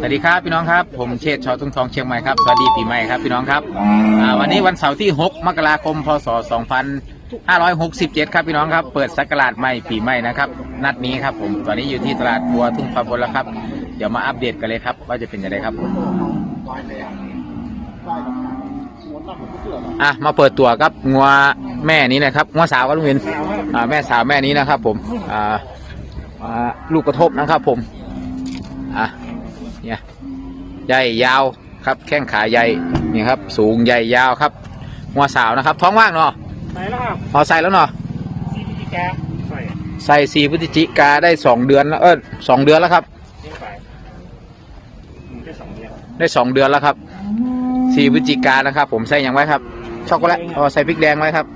สวัสดีครับพี่น้องครับ ผมเชษฐ์ชอทุ่งทองเชียงใหม่ครับสวัสดีปีใหม่ครับพี่น้องครับอ่าวันนี้วันเสาร์ที่ 6 มกราคม พศ 2567 ครับพี่น้องครับ เปิดสักราชใหม่ปีใหม่นะครับนัดนี้ครับผมตอนนี้อยู่ที่ตลาดบัวทุ่งฟ้าบนแล้วครับ เดี๋ยวมาอัปเดตกันเลยครับ ว่าจะเป็นยังไงครับผมอะมาเปิดตัวครับงัวแม่นี้นะครับงัวสาวก็ลุงวินอ่าแม่สาวแม่นี้นะครับ ผมอ่าลูกกระทบนะครับ ผมอะ เนี่ยใหญ่ยาวครับ แข้งขาใหญ่นี่ครับ สูงใหญ่ยาวครับหัวสาวนะครับ ท้องว่างเนาะไหนแล้วครับพอใส่แล้วเนาะซีพีแกใส่ใส่สี่พฤศจิกาได้สองเดือนแล้วเออสองเดือนแล้วครับนี่ไปมันแค่สองเดียวได้สองเดือนแล้วครับสี่พฤศจิกานะครับ ผมใส่ยังไว้ครับ ช็อกโกแลตอ๋อใส่พริกแดงไว้ครับ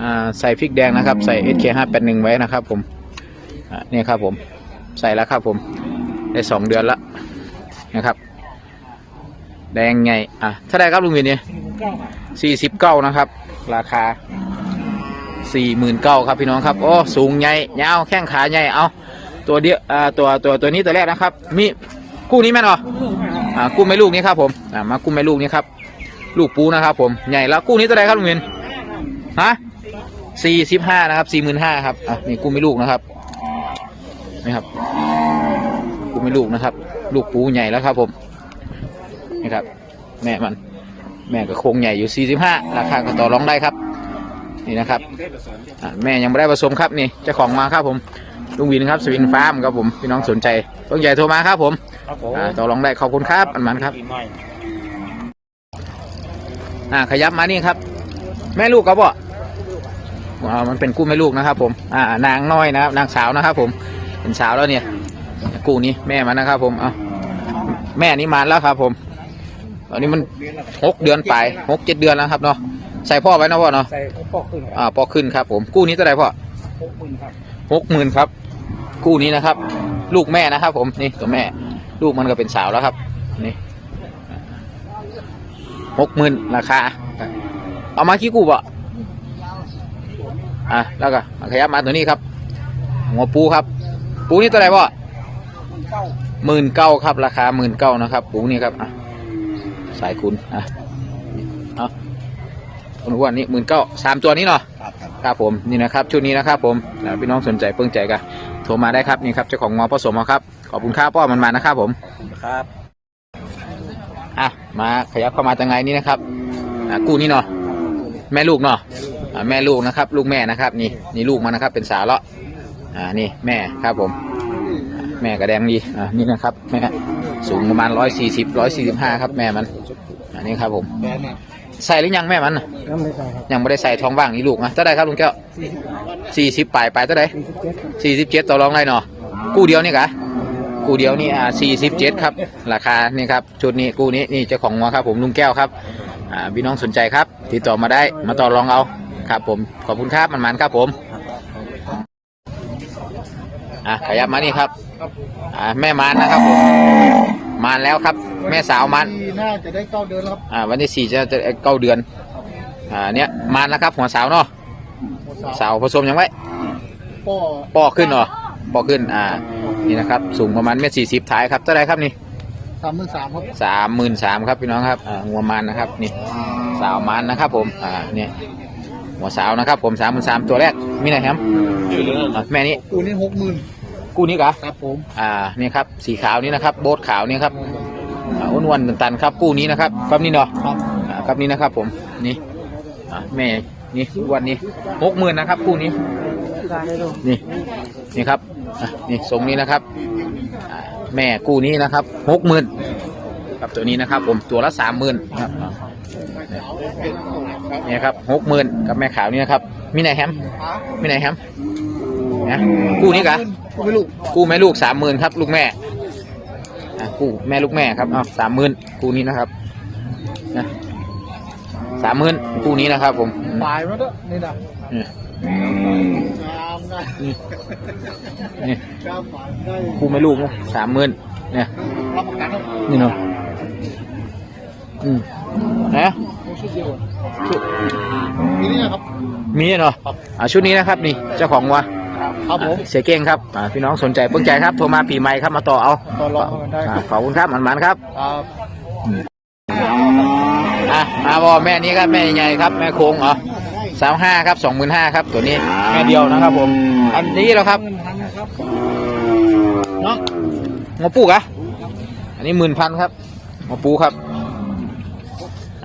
อ่าใส่พริกแดงนะครับ ใส่ SK ห้าแปดหนึ่งไว้นะครับ ผมอ่าเนี่ยครับผม ใส่แล้วครับผม ได้สองเดือนแล้วนะครับ แดงไงอะเท่าไหรครับลุงวินเนี่ยสี่สิบเก้านะครับ ราคาสี่หมื่นเก้าครับพี่น้องครับโอ้สูงใหญ่ยาวแข้งขาใหญ่เอาตัวเดียวอ่าตัวตัวตัวนี้ตัวแรกนะครับ มีคู่นี้แม่นอลูกไหมครับอ่ากู้ไม่ลูกนี้ครับผมอ่ามากู้ไม่ลูกนี้ครับ ลูกปูนะครับ ผมใหญ่แล้วกู้นี้ตัวใดครับลุงเงินฮะสี่สิบห้านะครับสี่หมื่นห้าครับอะนี่กู้ไม่ลูกนะครับนี่ครับ ไม่ลูกนะครับ ลูกปูใหญ่แล้วครับผมนี่ครับ แม่มัน แม่ก็โครงใหญ่อยู่สี่สิบห้าราคาก็ต่อรองได้ครับ นี่นะครับยังได้ผสมอะแม่ยังไม่ได้ผสมครับนี่เจ้าของมาครับผมลุงวินครับสวินฟาร์มครับผมพี่น้องสนใจต้องใหญ่โทรมาครับผมครับผมอ่าต่อรองได้ขอบคุณครับอันมันครับปีใหม่อ่าขยับมานี่ครับ แม่ลูกครับบ่อ่ามันเป็นกู้แม่ลูกนะครับผมอ่านางน้อยนะครับนางสาวนะครับผมเป็นสาวแล้วเนี่ย กู้นี้แม่มันนะครับผมเอาแม่นี้มาแล้วครับ ผมตอนนี้มันหกเดือนไปหกเจ็ดเดือนแล้วครับเนาะใส่พ่อไว้นะพ่อเนาะใส่ปอกขึ้นครับอ่าพอขึ้นครับ ผมกู้นี้เท่าไหร่พ่อหกหมื่นครับหกหมื่นครับ กู้นี้นะครับ ลูกแม่นะครับ ผมนี่ตัวแม่ ลูกมันก็เป็นสาวแล้วครับ นี่หกหมื่นราคาเอามาขี้กูบ่อะแล้วก็มาขยับมาตัวนี้ครับหัวปูครับ ปูนี่ตัวไหนบ่เก้า หมื่นเก้าครับ ราคาหมื่นเก้านะครับปูนี่ครับอะสายคุณอะเอาคนอ้วนนี่หมื่นเก้าสามตัวนี้เนาะครับครับครับผมนี่นะครับชุดนี้นะครับ ผมอ่าพี่น้องสนใจเพิ่งใจกันโทรมาได้ครับนี่ครับเจ้าของงอผสมเอาครับขอบคุณค่าป้อมันมานะครับผมครับอะมาขยับเข้ามาทางไงนี่นะครับอะกู้นี่เนาะแม่ลูกเนาะแม่ลูกนะครับ ลูกแม่นะครับ นี่นี่ลูกมันนะครับ เป็นสาวล้วอ่านี่แม่ครับผม แม่กระแดงดีอ่านี่นะครับแม่สูงประมาณร้อยสี่สิบร้อยสี่สิบห้าครับแม่มันอันนี้ครับผมแบนเนี่ยใส่หรือยังแม่มันน่ะน้ำไม่ใส่ครับยังไม่ได้ใส่ท้องว่างนี่ลูกนะเท่าไหรครับลุงแก้วสี่สิบสี่สิบปลายปลายเท่าไหรสี่สิบเจ็ดครับสี่สิบเจ็ดต่อรองได้เนาะกู้เดียวนี่กะกู้เดียวนี่อ่าสี่สิบเจ็ดครับ ราคานี่ครับชุดนี้กู้นี้นี่เจ้าของงัวครับผมลุงแก้วครับอ่าพี่น้องสนใจครับ ติดต่อมาได้มาต่อรองเอาครับผมขอบคุณครับมันมันๆครับผมอะขยับมานี่ครับ อ่าแม่มานนะครับผมมานแล้วครับ แม่สาวมานน่าจะได้เก้าเดือนแล้วครับอ่าวันที่สี่จะจะเก้าเดือนอ่าเนี้ยมานแล้วครับหัวสาวเนาะสาวผสมยังไว้ป้อปอขึ้นเหรอปอขึ้นอ่านี่นะครับสูงประมาณเมตรสี่สิบท้ายครับเท่าไหรครับนี่สามหมื่นสามครับสามหมื่นสามครับพี่น้องครับอ่าหัวมันนะครับนี่สาวมันนะครับผมอ่าเนี่ยหัวสาวนะครับผมสามหมื่นสามตัวแรกมีไหนครับอะแม่นี้ตัวนี้หกหมื่น กู้นี้กะครับผมอ่านี่ครับสีขาวนี้นะครับ โบทขาวนี่ครับอ่าอ้วนๆตันๆครับกู้นี้นะครับครับนี่เนาะครับอ่าครับนี่นะครับ ผมนี่อ่าแม่นี่อ้วันนี้หกหมื่นนะครับกู้นี้นี่นี่ครับอะนี่ทรงนี้นะครับอ่าแม่กู้นี้นะครับหกหมื่นครับตัวนี้นะครับ ผมตัวละสามหมื่นครับนี่ครับหกหมื่นกับแม่ขาวนี่นะครับ มีไหนแฮมมีไหนแฮม นะกู้นี้กะไม่รู้กู้แม่ลูกสามหมื่นครับลูกแม่อะกู้แม่ลูกแม่ครับอ้าวสามหมื่นกู้นี้นะครับนะสามหมื่นกู้นี้นะครับ ผมปลายมาด้วยนี่นะนี่งามนะนี่นี่กล้าปลายได้กู้แม่ลูกสามหมื่นเนี่ยรับประกันครับนี่เนาะอืมนะชุดเดียวมีนี่นะครับมีเนาะครับอ่าชุดนี้นะครับ นี่เจ้าของวัว ครับครับผม เสียเก่งครับอ่าพี่น้องสนใจเพิ่งใจครับโทรมาปีใหม่ครับมาต่อเอาต่อรองกันได้ อ่าขอบคุณครับมันมันๆครับ ครับอะมาบอแม่นี้ครับแม่ใหญ่ครับแม่โค้งเหรอสามห้าครับสองหมื่นห้าครับ ตัวนี้แม่เดียวนะครับผม อันนี้แล้วครับเงินพันครับเนาะงอปูกอะอันนี้หมื่นพันครับงอปูครับ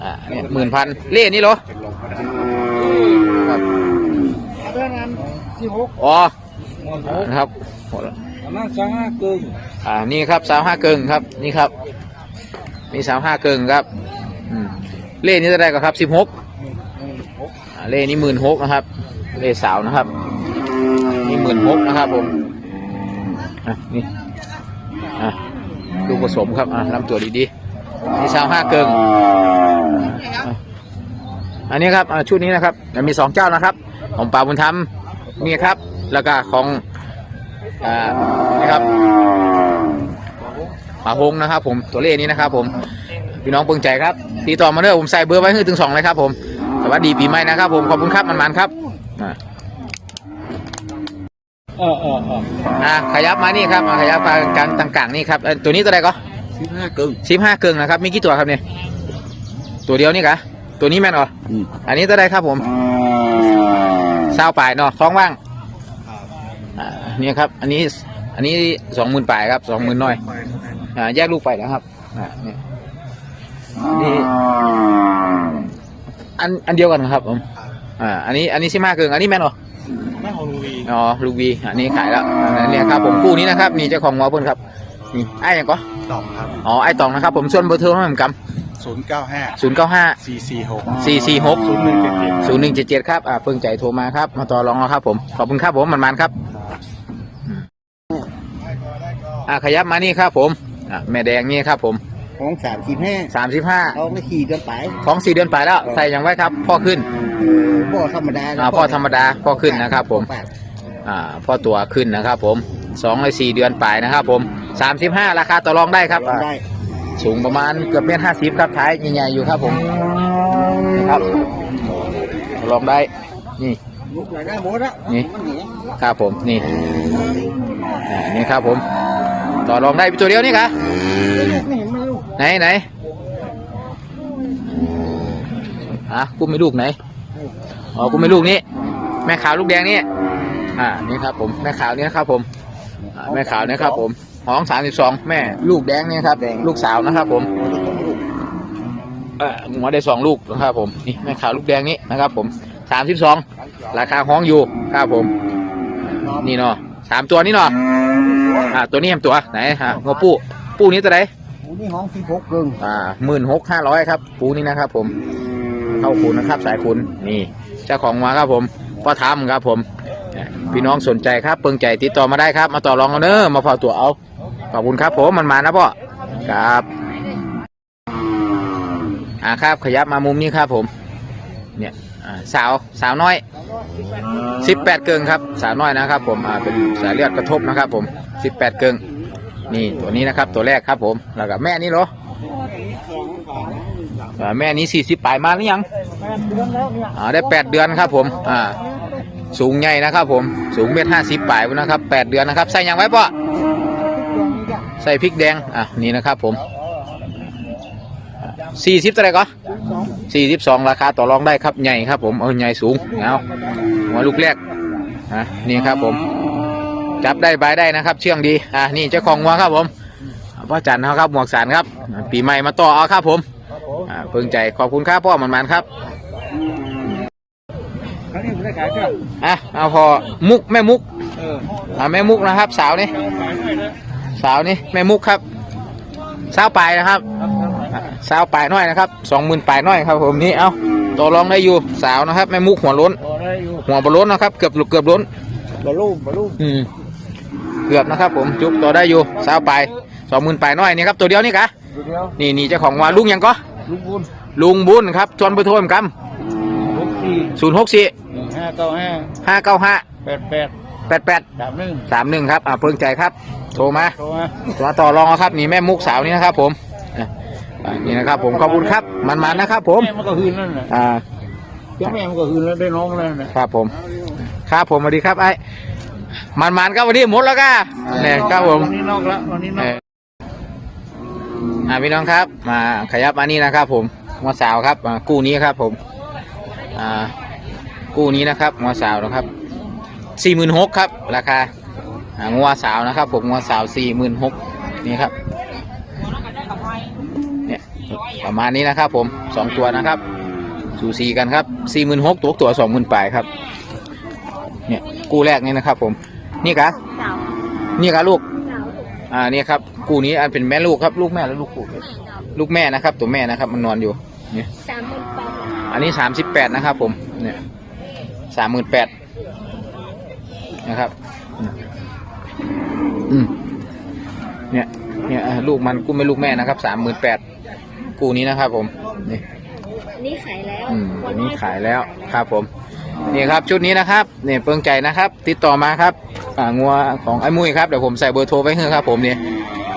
อ่าเนี่ยหมื่นพันเล่นี่เหรอครับ เรื่องนั้น ที่หกอ๋อหมดหกนะครับอันนั้นสองห้าเกินอ่านี่ครับสามห้าเกิงครับนี่ครับนี่สามห้าเกิงครับอืมเล่นี่จะได้ก็ครับสิบหกหกอ่าเล่นี่หมื่นหกนะครับ เล่สาวนะครับนี่หมื่นหกนะครับผมอะนี่อะลูกผสมครับอะลำตัวดีๆนี่สาวห้าเกิงอะอันนี้ครับอะชุดนี้นะครับจะมีสองเจ้านะครับ ของป่าบุญธรรม นี่ครับ แล้วก็ของอ่านี่ครับป่าหงนะครับ ผมตัวเลขนี้นะครับ ผมพี่น้องเปิงใจครับตีต่อมาเด้อผมใส่เบอร์ไว้ให้ถึงสองเลยครับ ผมสวัสดีปีใหม่นะครับ ผมขอบคุณครับมันๆครับอะเออเออเอออะขยับมานี่ครับอะขยับมากลางต่างๆนี่ครับเอ่อตัวนี้ตัวใดก็สิบห้าเกินสิบห้าเกิงนะครับมีกี่ตัวครับเนี่ยตัวเดียวนี่กะตัวนี้แม่นเหรออันนี้ตัวใดครับผม เศร้าปลายเนาะท้องว่างอ่าเนี่ยครับ อันนี้อันนี้สองหมื่นปลายครับสองหมื่นน้อยอ่าแยกลูกไปนะครับอ่าเนี่ยนี่อันอันเดียวกันครับผมอ่าอันนี้อันนี้สิบห้าเกิงอันนี้แม่นเหรอแม่ของลุงวีอ๋อลูกวีอันนี้ขายแล้วอันนี้ครับผมคู่นี้นะครับนี่เจ้าของงอเพิ่นครับนี่ไอ้ยังก็สองครับอ๋อไอ้ตองนะครับ ผมส่วนเบอร์โทรให้ผมก ศูนย์เก้าห้าำศูนย์เก้าห้าสี่สี่หกสี่สี่หกศูนย์หนึ่งเจ็ดเจ็ดศูนย์หนึ่งเจ็ดเจ็ดครับอ่าเพิ่งใจโทรมาครับ มาต่อรองแล้วครับผม ขอบคุณครับผมมันมันๆครับ อ่าขยับมานี่ครับผมอ่าแม่แดงนี่ครับผมของสามสิบห้าสามสิบห้าเอาไม่ขี่กันไปท้องสี่เดือนไปแล้วใส่ยังไว้ครับ พ่อขึ้นพ่อธรรมดาอ่าพ่อธรรมดาพ่อขึ้นนะครับ ผมปากอ่าพ่อตัวขึ้นนะครับ ผมสองเลยสี่เดือนไปนะครับ ผมสามสิบห้าราคาต่อรองได้ครับลองอ่าได้ สูงประมาณเกือบเมตรห้าสิบครับท้ายใหญ่ๆอยู่ครับผมนะครับลองได้นี่นี่ครับผมนี่นี่ครับผม ต่อรองได้ตัวเดียวนี่คะไหนไหนไหนอะกูไม่ลูกไหนอ๋อกูไม่ลูกนี้แม่ขาวลูกแดงนี่อ่านี่ครับผมแม่ขาวนี่นะครับผมแม่ขาวนี่ครับผม ห้องสามสิบสองแม่ ลูกแดงนี่ครับ ลูกสาวนะครับ ผมเออหัวได้สองลูกนะครับ ผมนี่แม่ขาวลูกแดงนี้นะครับ ผมสามสิบสองราคาห้องอยู่ครับผม นี่เนาะสามตัวนี่เนาะอ่าตัวนี้แฮมตัวไหนฮะงอปูปูนี้ตัวไหนโอ้นี่ห้องสิบหกกึ่งอ่าหมื่นหกห้าร้อยครับ ปูนี้นะครับ ผมเข้าคุณนะครับสายคุณนี่เจ้าของมาครับผมพ่อทำครับผมพี่น้องสนใจครับเปิงใจติดต่อมาได้ครับ มาต่อรองกันเนอะมาพอตัวเอา ขอบคุณครับผมมันมานะพ่อครับอ่าครับขยับมามุมนี้ครับผม เนี่ยสาวสาวน้อยสิบแปดเกิงครับ สาวน้อยนะครับ ผมอ่าเป็นสายเลือดกระทบนะครับผมสิบแปดเกิงนี่ตัวนี้นะครับตัวแรกครับผมแล้วก็แม่นี่เหรอแม่นี้สี่สิบปลายมาหรือยังอ่าได้แปดเดือนครับผมอ่าสูงใหญ่นะครับผมสูงเมตรห้าสิบปลายนะครับแปดเดือนนะครับใส่ยังไว้ปะ ใส่พริกแดง อะ นี่นะครับผมสี่สิบเท่าไหร่ก็สี่สิบสองราคาต่อรองได้ครับใหญ่ครับผม เอาใหญ่สูงเอาหัวลูกแรกอะนี่ครับผม จับได้บายได้นะครับ เชื่องดี อะนี่เจ้าของหัวครับผมพ่อจันทร์นะครับหมวกสารครับ ปีใหม่มาต่อเอาครับผมอ่าเพิ่งใจขอบคุณครับพ่อมันมันครับอะเอาพอมุกแม่มุกอออ่าแม่มุกนะครับ สาวนี่ เอาขายด้วยนะสาวนี่แม่มุกครับ สาวปลายนะครับครับครับอะสาวปลายน้อยนะครับสองหมื่นปลายน้อยครับผมนี่เอาต่อรองได้อยู่สาวนะครับแม่มุกหัวล้นพอได้อยู่หัวบล้นนะครับ เกือบเกือบล้นบอลลูนบอลลูนอืมเกือบนะครับ ผมจุกต่อได้อยู่สาวปลายสองหมื่นปลายน้อยนี่ครับตัวเดียวนี่กะเดียวนี่นี่เจ้าของว่าลุงหยังก็ลุงบุญลุงบุญครับจนไปโทรมกหกสี่ำศูนย์หกสี่หนึ่งห้าเก้าห้าห้าเก้าห้าแปดแปด แปดแปดสามหนึ่งสามหนึ่งครับอ่าเพิ่งใจครับ โทรมาโทรมามาต่อรองครับนี่แม่มุกสาวนี่นะครับ ผมอะอะนี่นะครับผมขอบคุณครับ มันๆนะครับ ผมแม่มันก็หืนนั่นแหละอ่าเจ้าแม่มันก็หืนแล้วได้น้องแล้วนะครับ ผม ครับผมสวัสดีครับไอ้มันมันๆครับวันนี้หมดแล้วก็เนี่ยครับผม วันนี้นอกแล้ววันนี้นเออกออ่าพี่น้องครับ มาขยับมานี่นะครับ ผมงอสาวครับอ่ากู้นี้ครับ ผม อ่า กู้นี้นะครับงอสาวนะครับ สี่หมื่นหกครับ ราคาอ่างัวสาวนะครับผมงัวสาวสี่หมื่นหกนี่ครับเนี่ยประมาณนี้นะครับผมสองตัวนะครับสูสีกันครับสี่หมื่นหกตัวตัวสองหมื่นปลายครับ เนี่ยกู้แรกนี่นะครับ ผมนี่ครับนี่ครับลูกอ่านี่ครับกูนี้อันเป็นแม่ลูกครับ ลูกแม่แล้วลูกกูลูกแม่นะครับ ตัวแม่นะครับ มันนอนอยู่เนี่ยสามหมื่นแปดอันนี้สามสิบแปดนะครับ ผมเนี่ยสามหมื่นแปด นะครับอืมอืมเนี่ยเนี่ยอ่าลูกมันกูไม่ลูกแม่นะครับสามหมื่นแปดกูนี้นะครับ ผมนี่อันนี้ขายแล้วอืมอันนี้ขายแล้วครับ ผมนี่ครับชุดนี้นะครับเนี่ยเปิงใจนะครับ ติดต่อมาครับอ่างัวของไอ้มุ้ยครับเดี๋ยวผมใส่เบอร์โทรไว้ให้ครับ ผมเนี่ย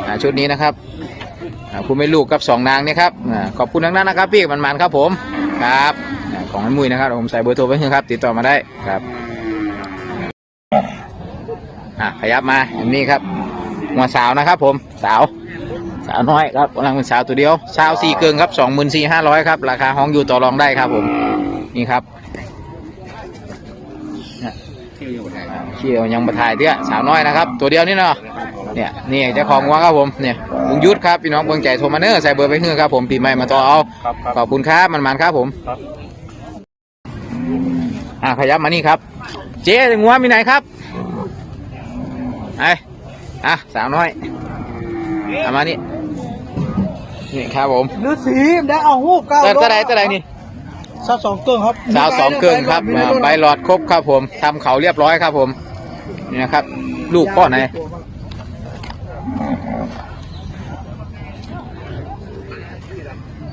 อ่าชุดนี้นะครับอ่าคุณไม่ลูกกับสองนางเนี่ยครับอ่าขอบคุณทั้งนั้นนะครับพี่มันๆครับผมครับอ่าของไอ้มุ้ยนะครับเดี๋ยวผมใส่เบอร์โทรไว้ให้ครับ ติดต่อมาได้ครับ อ่าขยับมาอย่างนี้ครับงัวสาวนะครับ ผมสาวสาวน้อยครับกำลังเป็นสาวตัวเดียวสาวสี่เกิงครับสองหมื่นสี่ห้าร้อยครับ ราคาห้องอยู่ต่อรองได้ครับ ผมนี่ครับเนี่ยอ่าเชี่ยวยังมาถ่ายเตี้ยสาวน้อยนะครับ ตัวเดียวนี่เนาะเนี่ยนี่เจ้าของวัวครับผมเนี่ยลุงยุทธครับพี่น้องเบิ่งใจโทรมาเนอร์ใส่เบอร์ไปเฮือครับผมปีใหม่มาต่อเอาครับครับขอบคุณครับมันมันๆครับผมครับอ่าขยับมานี่ครับ เจ๊งัวมีไหนครับ ไอ้อะสาวน้อยเอามานี่นี่ครับผมฤาษีได้เอาหูกเก้าเท่าไหรเท่าไหรนี่สาวสองเกิงครับสาวสองเกินครับอ่าใบหลอดครบครับผมทำเขาเรียบร้อยครับผมนี่นะครับ ลูกพ่อไหน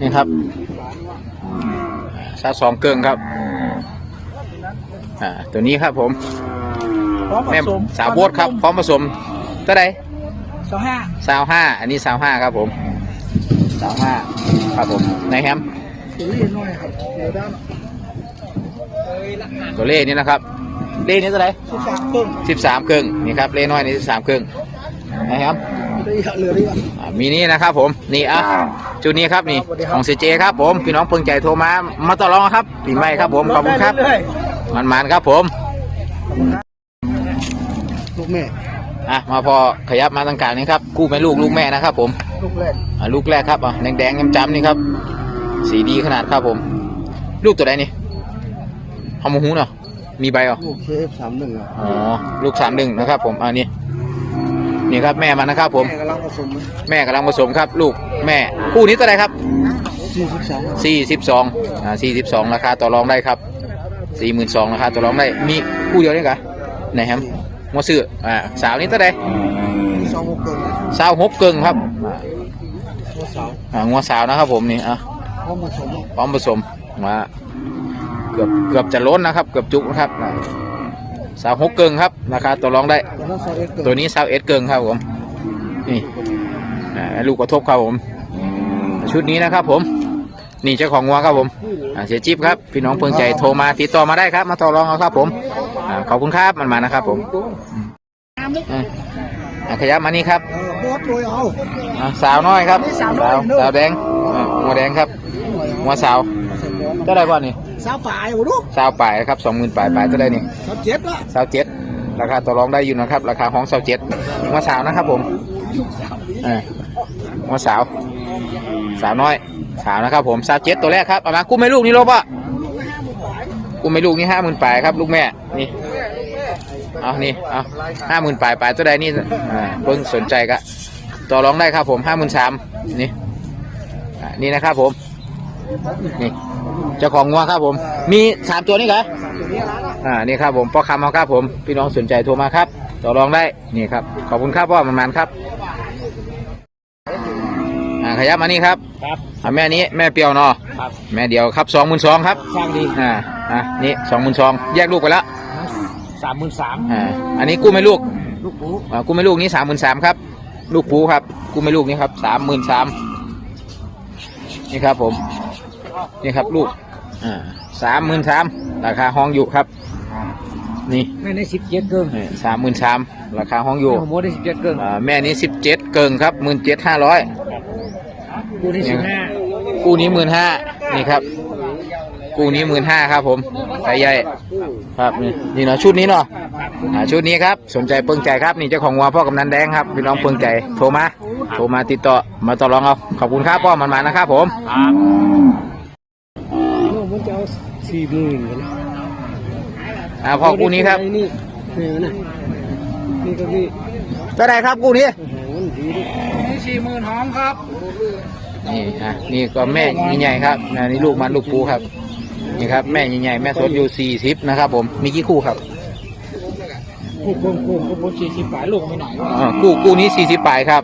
นี่ครับสาวสองเกินครับ อ่าตัวนี้ครับผม พร้อมผแม่สมสาวโบดครับพร้อมผสมเท่าไหรสาวห้าสาวห้าอันนี้สาวห้าครับผมสาวห้าครับผมไหนแฮมตัวนี้น้อยครับเดี๋ยวด้านตัวเลขนี้นะครับเลขนี้เท่าไหรสิบสามเกิงสิบสามครึ่งนี่ครับเลขน้อยนี่สิบสามครึ่งนะครับเหลือเหลือดีกว่าอ่ามีนี่นะครับผมนี่อะจุดนี้ครับนี่สวัสดีครับของเซเจครับผมพี่น้องเพิ่งใจโทรมามาต่อรองครับปีใหม่ครับผมขอบคุณครับเรื่อยมันมันๆครับผมๆลู กแม่อะมาพอขยับมาต่างกลางนี่ครับกู้แม่ลูกลูกแม่นะครับ ผมลูกแรกอ่าลูกแรกครับอะแดงๆจำๆนี่ครับ สีดีขนาดครับผม ลูกตัวไหนนี่หอมหูเนาะมีใบเหรอลูกเคฟสามหนึ่งอะอ๋อลูกสามหนึ่งนะครับ ผมอ่านี่นี่ครับแม่มันนะครับ ผมแม่กำลังผสมแม่กำลังผสมครับ ลูกแม่คู่นี้ตัวไหนครับสี่สิบสองสี่สิบสองอ่าสี่สิบสองราคาต่อรองได้ครับสี่หมื่นสองราคาต่อรองได้มีคู่เดียวนี่กะไหนครับ มัวซื้ออ่าสาวนี้ตัวไหนสองหกเกิงสาวหกเกิงครับตัวสาวอ่างัวสาวนะครับผมนี่อะพร้อมผสมพร้อมผสมมาเกือบเกือบจะล้นนะครับ เกือบจุกนะครับอ่าสาวหกเกิงครับราคาต่อรองได้ ตัวนั้นสาวเอ็กเกิงตัวนี้สาวเอ็ดเกิงครับผมนี่อ่าลูกกระทบครับผม ชุดนี้นะครับผม นี่เจ้าของวัวครับผมอ่าเสียจิ๊บครับพี่น้องเพิ่งใจโทรมาติดต่อมาได้ครับ มาต่อรองเอาครับผมอ่าขอบคุณครับมันมานะครับผมอ่าอ่าขยับมานี่ครับเออโคตรรวยเอา อ่าสาวน้อยครับนี่สาวน้อยสาวเนอะสาวแดงอ่าหัวแดงครับหัวสาวเท่าไหรก่อนนี่สาวฝ่ายโอ้ดูสาวป่ายครับสองหมื่นป่ายป่ายเท่าไหรนี่ สาวเจ็บละสาวเจ็ดราคาต่อรองได้อยู่นะครับ ราคาของสาวเจ็ดหัวสาวนะครับผมอ่าหัวสาว สาวน้อย สาวนะครับผมสาวเจ็ดตัวแรกครับเอามากู้ไม่ลูกนี่ลบอะกู้ไม่ลูกนี่ห้าหมื่นปลายครับลูกแม่นี่เอานี่เอาห้าหมื่นปลายปลายตัวใดนี่อ่าเพิ่งสนใจก็ต่อรองได้ครับผมห้าหมื่นสามนี่นี่นะครับผม นี่เจ้าของงัวครับผม มีสามตัวนี่เหรออ่านี่ครับผมพ่อคำเอาครับผม พี่น้องสนใจโทรมาครับ ต่อรองได้นี่ครับขอบคุณครับพ่อมันมันครับ ขยับมานี่ครับครับอ่าแม่นี้แม่เปียวเนาะครับแม่เดียวครับสองหมื่นสองครับสร้างดีอ่าอ่านี่สองหมื่นสองแยกลูกไปแล้วสามหมื่นสามอ่าอันนี้กู้ไม่ลูกลูกปูอ่ากู้ไม่ลูกนี่สามหมื่นสามครับ ลูกปูครับกู้ไม่ลูกนี่ครับสามหมื่นสามนี่ครับผมนี่ครับลูกอ่าสามหมื่นสามราคาห้องอยู่ครับ นี่แม่ในสิบเจ็ดเกิงสามหมื่นสามราคาห้องอยู่แม่ของโมได้สิบเจ็ดเกิงอ่าแม่นี้สิบเจ็ดเกิงครับหมื่นเจ็ดห้าร้อย กูนี่สิบห้ากู้นี้หมื่นห้านี่ครับ กู้นี้หมื่นห้าครับ ผมไก่ใหญ่ครับนี่นี่เนาะชุดนี้เนาะอ่าชุดนี้ครับ สนใจเปิงใจครับนี่เจ้าของวัวพ่อกำนันแดงครับพี่น้องเปิงใจโทรมาโทรมาติดต่อมาต่อรองเอาขอบคุณครับพ่อมันมานะครับ ผมมันจะเอาสี่หมื่นกันอ่าพ่อกู้นี้ครับนี่นี่นะนี่ก็นี่เท่าไหรครับกู้นี้โอ้โหมันดีดินี่สี่หมื่นหอมครับ นี่อะนี่ก็แม่ใหญ่ๆครับอ่านี่ลูกมันลูกปูครับ นี่ครับ แม่ใหญ่ๆแม่สดอยู่สี่สิบนะครับผมมีกี่คู่ครับกูกูกูกูกูสี่สิบปลายลูกไม่หน่อยอ่ากู้กู้นี้สี่สิบปลายครับ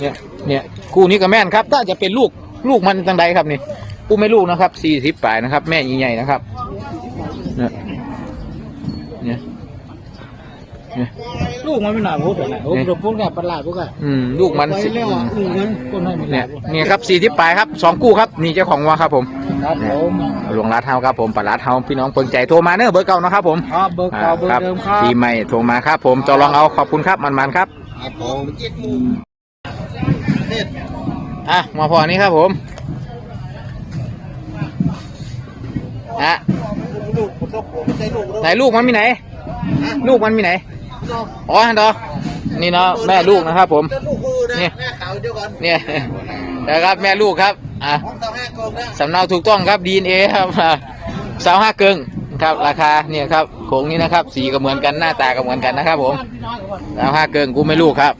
เนี่ยเนี่ยคู่นี้ก็แม่นครับ ถ้าจะเป็นลูกลูกมันจังใดครับนี่กู้ไม่ลูกนะครับสี่สิบปลายนะครับ แม่ใหญ่ๆนะครับเนี่ยเนี่ยเนี่ย ลูกมันไม่หน่อยพูดอะไรโอ้โหพูดกับปลาพวกอะอืมลูกมันไปสิแล้วอะอืมมันคนให้ไม่หน่เนี่อยยเนี่ยครับสี่สิบปลายครับสองกู้ครับนี่เจ้าของวัวครับผมครับผมหลวงรัดเฮาครับผมปลาดเฮาพี่น้องเปิงใจโทรมาเนอะเบอร์เก่านะครับผมครับเบอร์เก่าเบอร์เดิมครับปีใหม่โทรมาครับผมจอลองเอาขอบคุณครับมันๆครับครับผมเจ็ดโมงอะมาพออันนี้ครับผมอะลูกผมต้องผมใจลูกไหนลูกมันมีไหน ลูกมันมีไหน อ๋อฮันดอนี่เนาะแม่ลูกนะครับ ผมลูกคือนะนี่แม่ขาวเดียวกันเนี่ยนะครับแม่ลูกครับอะของตาแม่กองนะสำเนาถูกต้องครับดีเอครับสาวห้าเกิงครับราคาเนี่ยครับโขงนี้นะครับ สีก็เหมือนกันหน้าตาก็เหมือนกันนะครับ ผมสาวห้าเกิงกูไม่ลูกครับ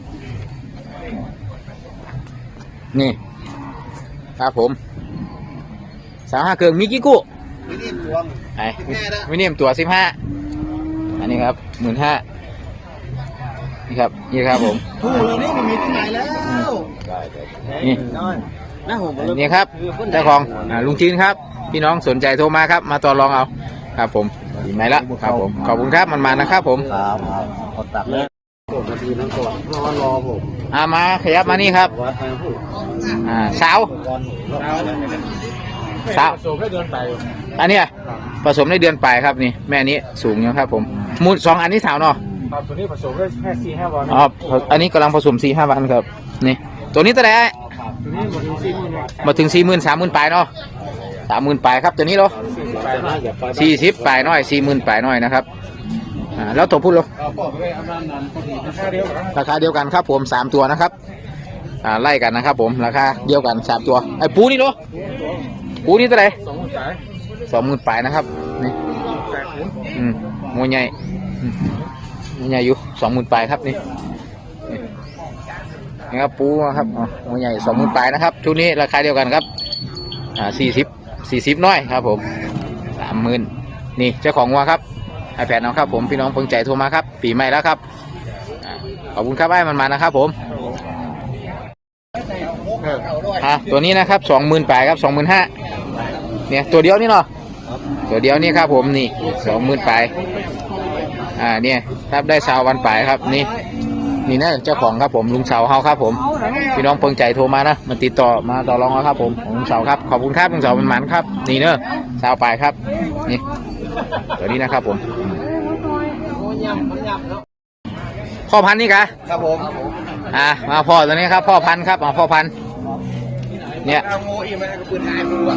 นี่ ครับผมสาวห้าเกิงมีกี่กู้ไม่ได้ทวงไอ้มิเนียมตัวสิบห้าอันนี้ครับหมื่นห้า นี่ครับ นี่ครับผม ถูกแล้วนี่มันมีที่ไหนแล้วนี่นะผมนี่ครับเจ้าของอ่าลุงจีนครับ พี่น้องสนใจโทรมาครับ มาต่อรองเอาครับผมดีไหมละครับผม ขอบคุณครับมันมานะครับผมครับครับขอตักเลยกดนาทีนั้นก่อนเพราะว่ารอผมอ่ามาขยับมานี่ครับวัดทางผู้อ่าสาวสาวสูบได้เดินไปอันเนี้ยผสมในเดือนปลายครับนี่ แม่นี้สูงอยู่ครับผมมูลสองอันนี้สาวเนาะ ครับตัวนี้ผสมได้แค่สี่ห้าวันอ๋ออันนี้กำลังผสมสี่ห้าวันครับ นี่ ตัวนี้ตัวไหนตัวนี้หมดสี่หมื่นบาทมาถึงสี่หมื่นสามหมื่นปลายเนาะสามหมื่นปลายครับตัวนี้เหรอสี่สิบแปดบาทสี่สิบปลายน้อยสี่หมื่นปลายน้อยนะครับอ่าแล้วตัวพูดเหรอราบอกเลยราคาเดียวกันครับผมสามตัวนะครับอ่าไล่กันนะครับผมราคาเดียวกันสามตัวไอ้ปูนี่เหรอปูนี่เท่าไหร่สองหมื่นสองหมื่นปลายนะครับนี่อืมมวยใหญ่ มวยใหญ่อยู่สองหมื่นปลายครับนี่นี่ครับปูครับอ๋อมวยใหญ่สองหมื่นปลายนะครับชุดนี้ราคาเดียวกันครับอ่าสี่สิบสี่สิบน้อยครับ ผมสามหมื่นนี่เจ้าของวัวครับไอแพดเอาครับผมพี่น้องเพิ่งใจโทรมาครับปีใหม่แล้วครับขอบคุณครับไอ้มันมานะครับ ผมอะตัวนี้นะครับสองหมื่นปลายครับสองหมื่นห้าเนี่ยตัวเดียวนี่เนาะตัวเดียวนี่ครับผมนี่สองหมื่นปลาย อ่าเนี่ยครับได้สาววันปลายครับนี่ นี่นะเจ้าของครับผมลุงเสาเฮาครับผมพี่น้องเปิงใจโทรมานะมาติดต่อมาต่อรองเอาครับผมของลุงเสาครับขอบคุณครับลุงเสามันหมันครับ นี่เนอะสาวปลายครับนี่ตัวนี้นะครับผมพ่อพันธุ์นี่กะครับผมอ่ามาพ่อตัวนี้ครับ พ่อพันธุ์ครับอ่าพ่อพันธุ์เนี่ยเอาโมอีมันก็ปืนหายมืออะ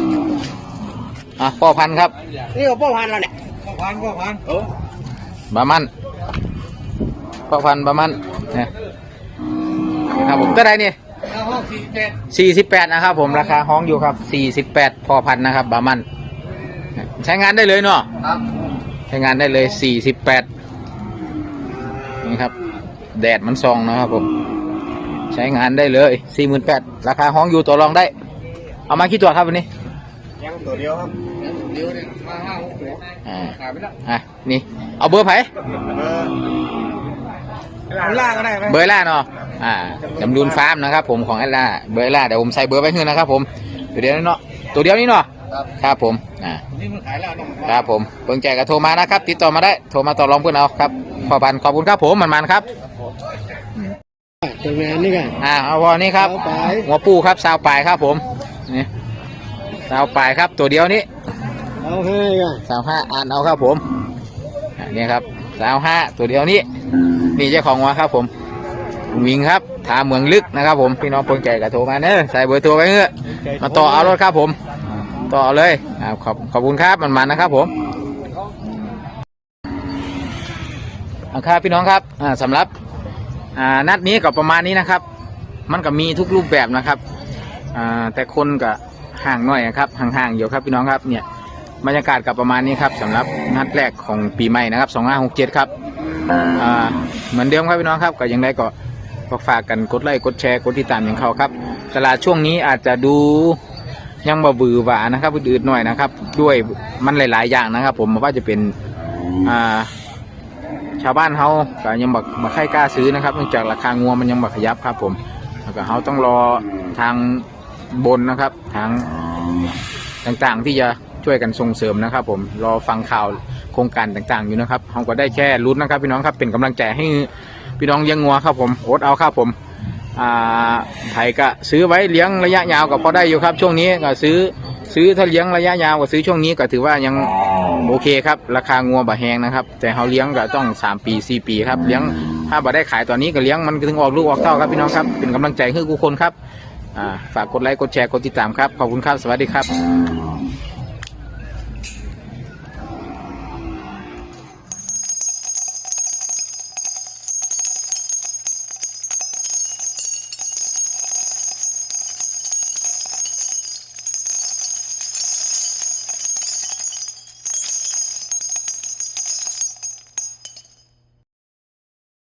อะพ่อพันธุ์ครับนี่ก็ป้อพันแล้วเนี่ยป้อพันป้อพันเออ บามันพ่อพันธุ์บามันเนี่ยครับผมก็ได้นี่เอาห้องสี่เจ็ดสี่สิบแปดนะครับผมราคาห้องอยู่ครับสี่สิบแปดพอพันนะครับบามัน ใช้งานได้เลยเนาะครับใช้งานได้เลยสี่สิบแปดนี่ครับ แดดมันส่องนะครับผมใช้งานได้เลยสี่หมื่นแปดราคาห้องอยู่ต่อรองได้ เอามาคิดตัวครับวันนี้ยังตัวเดียวครับเดียวเนี่ยมาห้าหกตัวอ่า ขายไปแล้วอะนี่ เอาเบอร์ไผเออเอาล่าก็ได้ไหมเบอร์ล่าเนาะอ่าจำรูนฟาร์มนะครับ ผมของแอดล่าเบอร์ล่าเดี๋ยวผมใส่เบอร์ไว้ให้นะครับ ผมตัวเดียวนี้เนาะตัวเดียวนี้เนาะครับครับผมอ่านี่มันขายแล้วนี่ครับผมเพิ่งแจกก็โทรมานะครับ ติดต่อมาได้โทรมาต่อรองเพื่อนเอาครับขอบันขอบคุณครับผมมันมันๆครับตัวแมนนี่ไงอ่าเอาพอนี้ครับเอาไปหัวปูครับสาวปลายครับผมนี่สาวปลายครับตัวเดียวนี้เอาให้ไงสาวห้าอ่านเอาครับผม เนี่ครับสาวห้าตัวเดียวนี้นี่เจ้าของวัวครับผมวิงครับถามเมืองลึกนะครับ ผมพี่น้องคนแก่ก็โทรมาเนอะใส่เบอร์โทรไว้เถอะมาต่อเอารถครับผม ต่อเลยขอบขอบคุณครับมันๆนะครับผมเอาครับพี่น้องครับอ่าสำหรับอ่านัดนี้ก็ประมาณนี้นะครับ มันก็มีทุกรูปแบบนะครับอ่าแต่คนก็ห่างหน่อยนะครับห่างๆอยู่ครับพี่น้องครับเนี่ยบรรยากาศกับประมาณนี้ครับสำหรับ นัดแรกของปีใหม่นะครับ2567 ครับเหมือนเดิมครับพี่น้องครับก็ยังไงก็ก็ฝากกันกดไลค์กดแชร์กดติดตามอย่างเขาครับ ตลาดช่วงนี้อาจจะดูยังบ่บือหวานะครับอืดๆหน่อยนะครับ ด้วยมันหลาย ๆ อย่างนะครับ ผมว่าจะเป็นอ่าชาวบ้านเขาก็ยังบักบักค่กล้าซื้อนะครับเนื่องจากราคางัวมันยังบักขยับครับ ผมแล้วก็เขาต้องรอทางบนนะครับทางต่างๆที่จะช่วยกันส่งเสริมนะครับ ผมรอฟังข่าว ครงการต่างๆ อยู่นะครับเขาก็ได้แค่ลุ้นนะครับพี่น้องครับเป็นกำลังใจให้พี่น้องเลี้ยงงัวครับผมอดเอาครับผมอ่าไผ่ก็ซื้อไว้เลี้ยงระยะยาวก็พอได้อยู่ครับ ช่วงนี้ก็ซื้อซื้อถ้าเลี้ยงระยะยาวก็ซื้อช่วงนี้ก็ถือว่ายังโอเคครับ ราคางัวบะแหงนะครับ แต่เขาเลี้ยงก็ต้อง 3 ปี 4 ปีครับเลี้ยงถ้าบ่ได้ขายตอนนี้ก็เลี้ยงมันถึงออกลูกออกเต้าครับพี่น้องครับเป็นกำลังใจให้ทุกคนครับฝากกดไลค์กดแชร์กดติดตามครับขอบคุณครับสวัสดีครับ